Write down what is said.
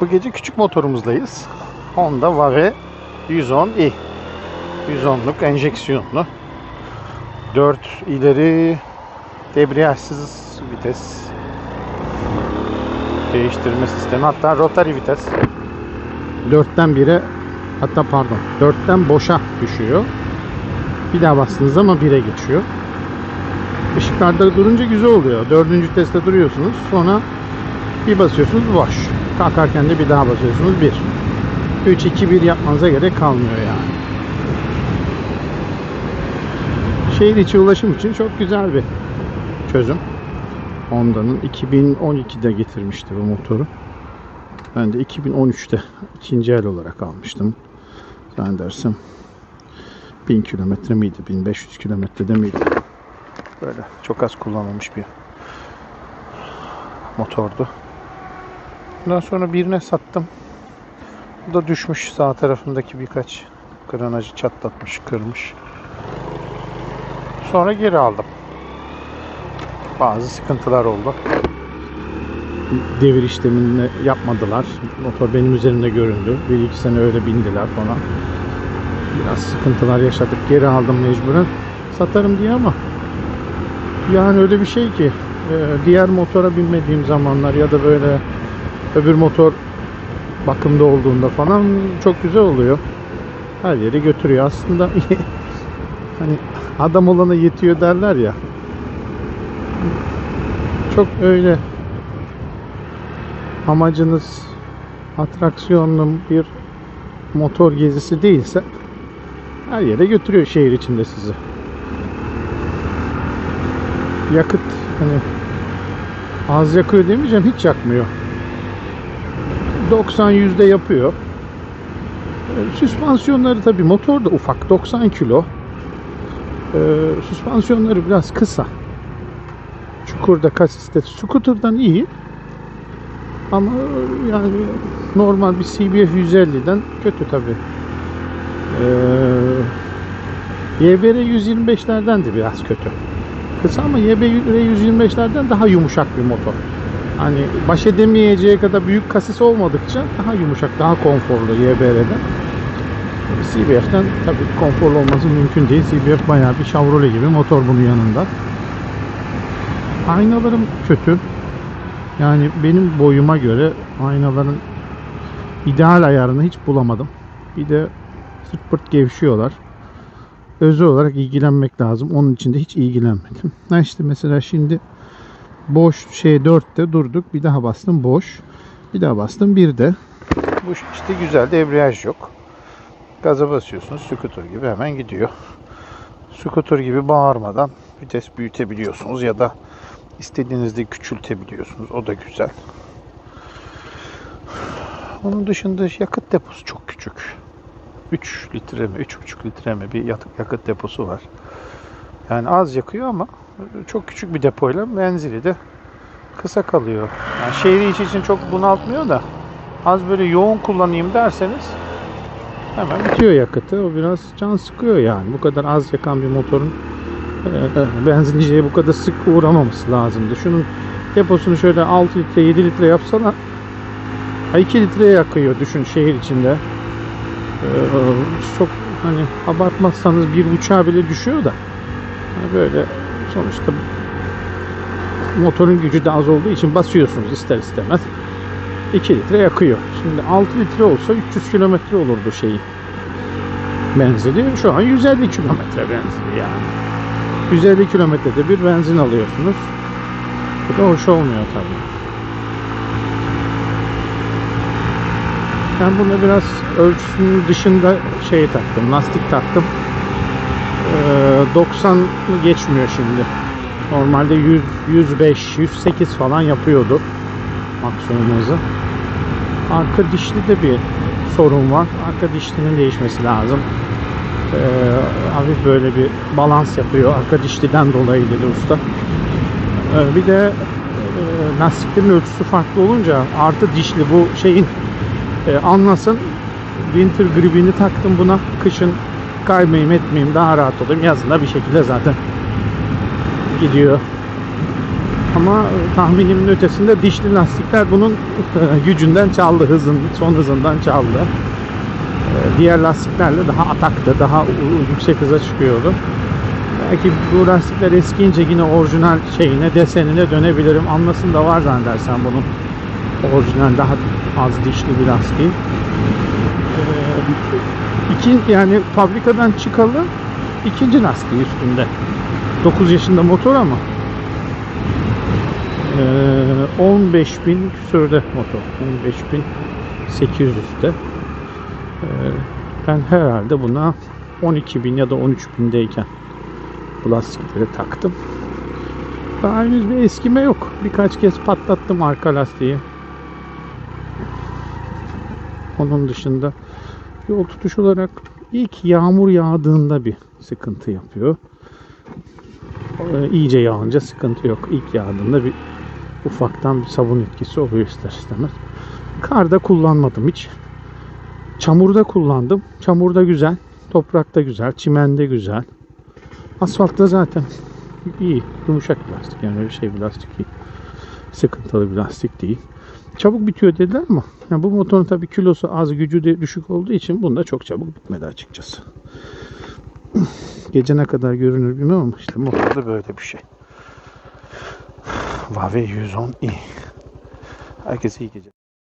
Bu gece küçük motorumuzdayız. Honda Vave 110i. 110'luk enjeksiyonlu. 4 ileri debriyajsız vites değiştirme sistemi. Hatta rotary vites. 4'ten 1'e hatta pardon 4'ten boşa düşüyor. Bir daha bastığınız zaman 1'e geçiyor. Işıklarda durunca güzel oluyor. Dördüncü testte duruyorsunuz. Sonra bir basıyorsunuz boş. Kalkarken de bir daha basıyorsunuz 1. 3 2 1 yapmanıza gerek kalmıyor yani. Şehir içi ulaşım için çok güzel bir çözüm. Honda'nın 2012'de getirmişti bu motoru. Ben de 2013'te ikinci el olarak almıştım. Zannedersem 1000 kilometre miydi? 1500 kilometrede miydi? Böyle çok az kullanılmış bir motordu. Ondan sonra birine sattım. Bu da düşmüş sağ tarafındaki birkaç granajı çatlatmış, kırmış. Sonra geri aldım. Bazı sıkıntılar oldu. Devir işlemini yapmadılar. Motor benim üzerimde göründü. Bir iki sene öyle bindiler falan. Biraz sıkıntılar yaşadık. Geri aldım mecburen. Satarım diye ama yani öyle bir şey ki e, diğer motora binmediğim zamanlar ya da böyle öbür motor bakımda olduğunda falan çok güzel oluyor. Her yeri götürüyor. Aslında hani adam olana yetiyor derler ya. Çok öyle amacınız atraksiyonlu bir motor gezisi değilse her yere götürüyor şehir içinde sizi. Yakıt hani az yakıyor demeyeceğim hiç yakmıyor. 90 yüzde yapıyor. E, Süspansiyonları tabi motor da ufak 90 kilo. E, süspansiyonları biraz kısa. Çukurda kasiste scooter'dan iyi. Ama yani normal bir CBF 150'den kötü tabi. Ee, YBR 125'lerden de biraz kötü. Kısa ama YBR 125'lerden daha yumuşak bir motor. Hani baş edemeyeceği kadar büyük kasis olmadıkça daha yumuşak, daha konforlu YBR'den. CBF'den tabii konforlu olması mümkün değil. CBF bayağı bir Chevrolet gibi motor bunun yanında. Aynalarım kötü. Yani benim boyuma göre aynaların ideal ayarını hiç bulamadım. Bir de sırt pırt gevşiyorlar. Özel olarak ilgilenmek lazım. Onun için de hiç ilgilenmedim. Ha işte mesela şimdi boş şey 4'te durduk. Bir daha bastım boş. Bir daha bastım 1'de. Bu işte güzel debriyaj yok. Gaza basıyorsunuz. Scooter gibi hemen gidiyor. Scooter gibi bağırmadan vites büyütebiliyorsunuz ya da istediğinizde küçültebiliyorsunuz. O da güzel. Onun dışında yakıt deposu çok küçük. 3 litre mi, 3,5 litre mi bir yakıt deposu var. Yani az yakıyor ama çok küçük bir depoyla menzili de kısa kalıyor. Yani şehri içi için çok bunaltmıyor da az böyle yoğun kullanayım derseniz hemen bitiyor yakıtı. O biraz can sıkıyor yani. Bu kadar az yakan bir motorun e, e, benzinciliğe bu kadar sık uğramaması lazımdı. Şunun deposunu şöyle 6 litre 7 litre yapsana 2 litreye yakıyor düşün şehir içinde. Ee, çok hani abartmazsanız bir buçuğa bile düşüyor da böyle sonuçta motorun gücü de az olduğu için basıyorsunuz ister istemez 2 litre yakıyor. Şimdi 6 litre olsa 300 kilometre olurdu şeyi menzili. Şu an 150 kilometre benzili yani. 150 kilometrede bir benzin alıyorsunuz. Bu da hoş olmuyor tabii. Ben buna biraz ölçüsünün dışında şey taktım, lastik taktım. Ee, 90 geçmiyor şimdi. Normalde 100, 105, 108 falan yapıyordu maksimum hızı. Arka dişli de bir sorun var. Arka dişlinin değişmesi lazım. Ee, hafif böyle bir balans yapıyor. Arka dişliden dolayı dedi usta. Ee, bir de e, lastiklerin ölçüsü farklı olunca artı dişli bu şeyin e, anlasın. Winter gripini taktım buna. Kışın kaymayayım etmeyeyim daha rahat olayım. Yazında bir şekilde zaten gidiyor. Ama tahminimin ötesinde dişli lastikler bunun gücünden çaldı, hızın, son hızından çaldı. E, Diğer lastiklerle daha ataktı, daha yüksek hıza çıkıyordu. Belki bu lastikler eskiyince yine orijinal şeyine, desenine dönebilirim. Anlasın var zannedersen bunun orijinal daha az dişli bir lastiği. İki, yani fabrikadan çıkalı ikinci lastiği üstünde. 9 yaşında motor ama ee, 15 bin küsürde motor. 15 bin 800'de. Ee, ben herhalde buna 12 bin ya da 13 bindeyken bu lastikleri taktım. Daha henüz bir eskime yok. Birkaç kez patlattım arka lastiği. Onun dışında yol tutuş olarak ilk yağmur yağdığında bir sıkıntı yapıyor. Ee, iyice yağınca sıkıntı yok. İlk yağdığında bir ufaktan bir sabun etkisi oluyor ister istemez. Karda kullanmadım hiç. Çamurda kullandım. Çamurda güzel. Toprakta güzel. Çimende güzel. Asfaltta zaten iyi. Yumuşak bir lastik. Yani öyle şey bir lastik değil. Sıkıntılı bir lastik değil. Çabuk bitiyor dediler ama yani bu motorun tabii kilosu az gücü de düşük olduğu için bunda çok çabuk bitmedi açıkçası. Gece ne kadar görünür bilmem ama işte motorda böyle bir şey. Vave 110i. Herkese iyi geceler.